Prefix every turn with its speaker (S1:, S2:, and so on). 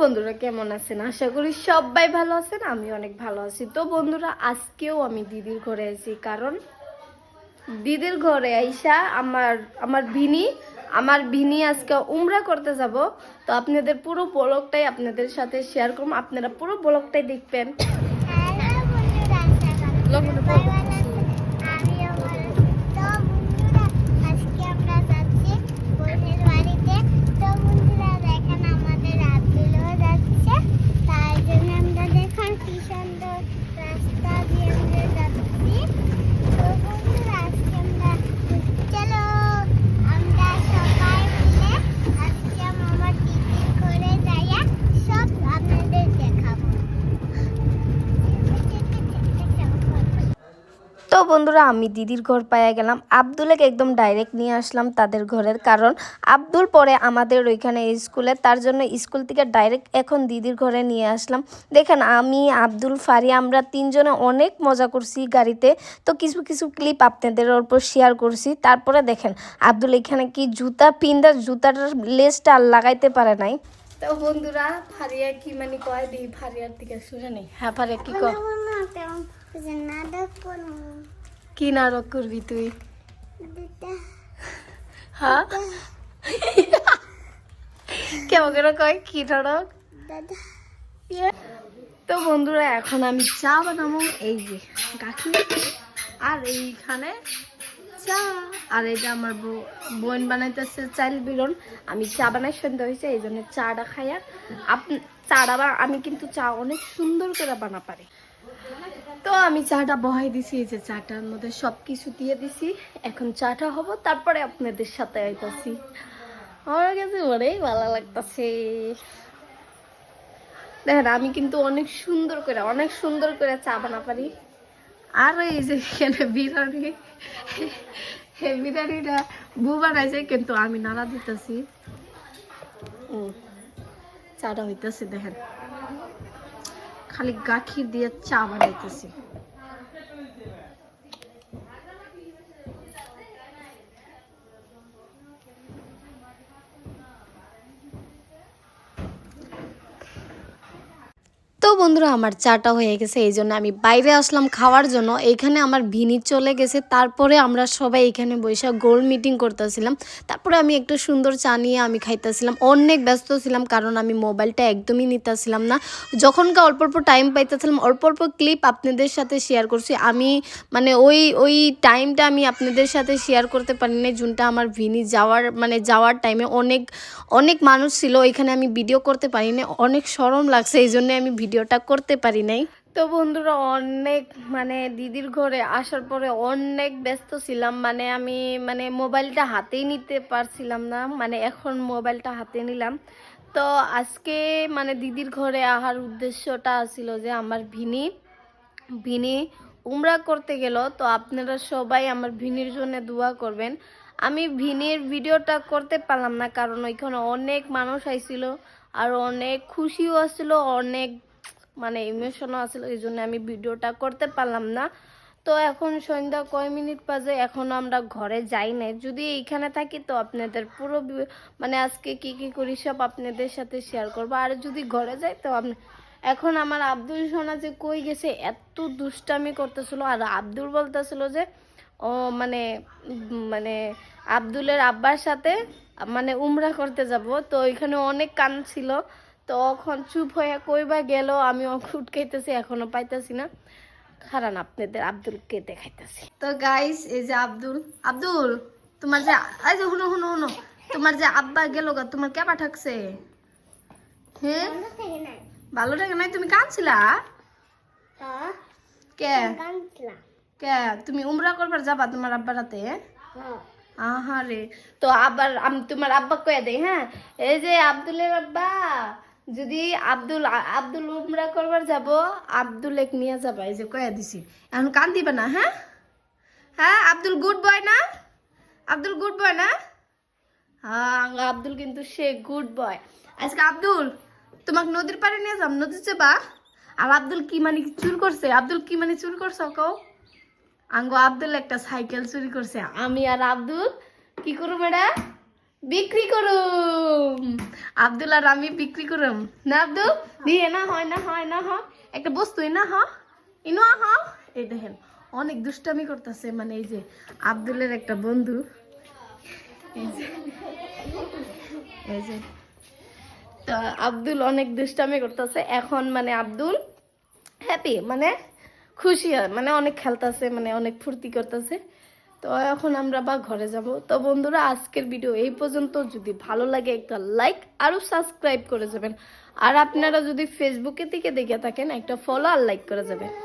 S1: বন্ধুরা কেমন আছেন? আশা করি সবাই ভালো আছেন আমি অনেক ভালো আছি। তো বন্ধুরা, আজকেও আমি দিদির ঘরে আছি, কারণ দিদির ঘরে আইসা আমার আমার ভিনি আমার ভিনি আজকে উমরা করতে যাব। তো আপনাদের পুরো ব্লগটাই আপনাদের সাথে শেয়ার করুন আপনারা পুরো ব্লগটাই দেখবেন
S2: হ্যালো বন্ধুরা আশা করি
S1: লগনে
S2: সবাই ভালো আছেন। আমি আমার তো বন্ধুরা আজকে আমরা যাচ্ছি বোনের বাড়িতে তো বন্ধুরা দেখেন আমাদের আব্দুলও যাচ্ছে তাই জন্য আমরা দেখুন কি সুন্দর রাস্তা দিয়ে আমরা যাচ্ছি তো বন্ধুরা আজকে আমরা চলো আমরা সবাই মিলে আজকে আমার দিদির ঘরে যাইয়া সব আপনাদের দেখাবো
S1: তো বন্ধুরা আমি দিদির ঘর পাইয়া গেলাম। আব্দুলকে একদম ডাইরেক্ট নিয়ে আসলাম তাদের ঘরের কারণ আব্দুল পরে আমাদের ওইখানে স্কুলে তার জন্য স্কুল থেকে ডাইরেক্ট এখন দিদির ঘরে নিয়ে আসলাম। দেখেন আমি আব্দুল ফারি আমরা তিনজনে অনেক মজা করছি গাড়িতে। তো কিছু কিছু ক্লিপ আপনাদের ওপর শেয়ার করছি। তারপরে দেখেন আব্দুল এখানে কি জুতা পিন্দার জুতাটার লেসটা আর লাগাইতে পারে নাই। তো বন্ধুরা ফারিয়া কি মানে কয়? দিই ফারিয়ার থেকে শুনে নেই। হ্যাঁ ফারিয়া কি কয়? কি নাটক করবি তুই? হ্যাঁ কেমন করে কয়? কি নাটক? তো বন্ধুরা এখন আমি চা বানাবো। এই যে কাকি। আর এইখানে চা। আর এটা আমার বোন বানাইতেছে চাইল বিরন আমি চা বানাই সন্ধ্যা হয়েছে এই জন্য চাটা খাইয়া আপনি চাটা আমি কিন্তু চা অনেক সুন্দর করে বানা পারি। তো আমি চাটা বহাই দিছি, এই যে চাটার মধ্যে সব কিছু দিয়ে দিছি। এখন চাটা হব, তারপরে আপনাদের সাথে আইতাছি। আমার কাছে অনেক ভালো লাগতাছে। দেখেন, আমি কিন্তু অনেক সুন্দর করে, অনেক সুন্দর করে চা বানা পারি। আর এই যে এখানে বিরিয়ানি, এই বিরিয়ানিটা বউ বানাইছে, কিন্তু আমি নাড়া দিতেছি। চাটা হইতেছে, দেখেন। খালি গাখি দিয়ে চা বানাইতেছি। বন্ধুরা, আমার চাটা হয়ে গেছে, এই জন্য আমি বাইরে আসলাম খাওয়ার জন্য। এইখানে আমার ভিনি চলে গেছে, তারপরে আমরা সবাই এখানে বসে গোল মিটিং করতেছিলাম। তারপরে আমি একটু সুন্দর চা নিয়ে আমি খাইতেছিলাম। অনেক ব্যস্ত ছিলাম, কারণ আমি মোবাইলটা একদমই নিতেছিলাম না। যখনকার অল্প অল্প টাইম পাইতেছিলাম, অল্প অল্প ক্লিপ আপনাদের সাথে শেয়ার করছি। আমি মানে ওই ওই টাইমটা আমি আপনাদের সাথে শেয়ার করতে পারি না যোনটা আমার ভিনি যাওয়ার মানে যাওয়ার টাইমে অনেক অনেক মানুষ ছিল এখানে আমি ভিডিও করতে পারি না অনেক সরম লাগছে, এই জন্য আমি ভিডিওটা করতে পারি নাই। তো বন্ধুরা অনেক মানে দিদির ঘরে আসার পরে অনেক ব্যস্ত ছিলাম। মানে আমি মানে মোবাইলটা হাতেই নিতে পারছিলাম না। মানে এখন মোবাইলটা হাতে নিলাম। তো আজকে মানে দিদির ঘরে আহার উদ্দেশ্যটা ছিল যে আমার ভিনি ভিনি উমরা করতে গেল। তো আপনারা সবাই আমার ভিনির জন্য দোয়া করবেন। আমি ভিনির ভিডিওটা করতে পারলাম না, কারণ ওইখানে অনেক মানুষ আইছিল, আর অনেক খুশিও আসছিল অনেক মানে ইমোশনও আসছিল এই জন্য আমি ভিডিওটা করতে পারলাম না। তো এখন সন্ধ্যা কয় মিনিট বাজে, এখন আমরা ঘরে যাই না যদি এইখানে থাকি তো আপনাদের পুরো মানে আজকে কি কি করি সব আপনাদের সাথে শেয়ার করব। আর যদি ঘরে যাই তো আপনি এখন আমার আব্দুল সোনা যে কই গেছে, এত দুষ্টামি করতেছিল। আর আব্দুল বলতেছিল যে, ও মানে মানে আব্দুলের আব্বার সাথে মানে উমরা করতে যাব। তো ওইখানে অনেক কান ছিল। তো এখন চুপ হয়ে কইবা গেল আমি উঠকাইতেছি এখনও পাইতেছি না। খারান আপনাদের আব্দুলকে দেখাইতেছি। তো গাইস এই যে আব্দুল আব্দুল তোমার যে এই যে হুনো হুনো হুনো তোমার যে আব্বা গেল গা তোমার কে পাঠাকছে হ্যাঁ? ভালো লাগে নাই। তুমি কাঁদছিলা? কে? কে? তুমি উমরা করবার যাবা তোমার আব্বার হাতে? আহারে তো আবার আমি তোমার আব্বা কয়ে দেই হ্যাঁ? এই যে আব্দুলের আব্বা যদি আব্দুল আব্দুল উমরা করবার যাব, আব্দুল এক নিয়ে যাবা, এই যে কয়ে দিছি। এখন কান দিবে না হ্যাঁ? হ্যাঁ আব্দুল গুড বয় না? আব্দুল গুড বয় না? হ্যাঁ আব্দুল কিন্তু সে গুড বয়। আজকে আব্দুল, তোমাকে নদীর পাড়ে নিয়ে যাম নদীর চেপা। আর আব্দুল কি মানে চুর করছে? আব্দুল কি মানে চুর করছ কও? আঙ্গো আব্দুল একটা সাইকেল চুরি করছে। আমি আর আব্দুল, কি করব এটা বিক্রি করুম। আব্দুল আর আমি বিক্রি করুম। না আব্দুল দিয়ে না হয় না হয় না হয়। একটা বস্তু না হ ইনো হ এই দেখেন, অনেক দুষ্টামি করতেছে মানে এই যে আব্দুলের একটা বন্ধু। এই যে এই যে। তো আব্দুল অনেক দুষ্টামি করতেছে। এখন মানে আব্দুল হ্যাপি মানে খুশি হয় মানে অনেক খেলতেছে মানে অনেক ফুর্তি করতেছে। তো এখন আমরা বা ঘরে যাব। তো বন্ধুরা, আজকের ভিডিও এই পর্যন্ত। যদি ভালো লাগে একটা লাইক আরও সাবস্ক্রাইব করে যাবেন। আর আপনারা যদি ফেসবুকে থেকে দেখে থাকেন, একটা ফলো আর লাইক করে যাবেন।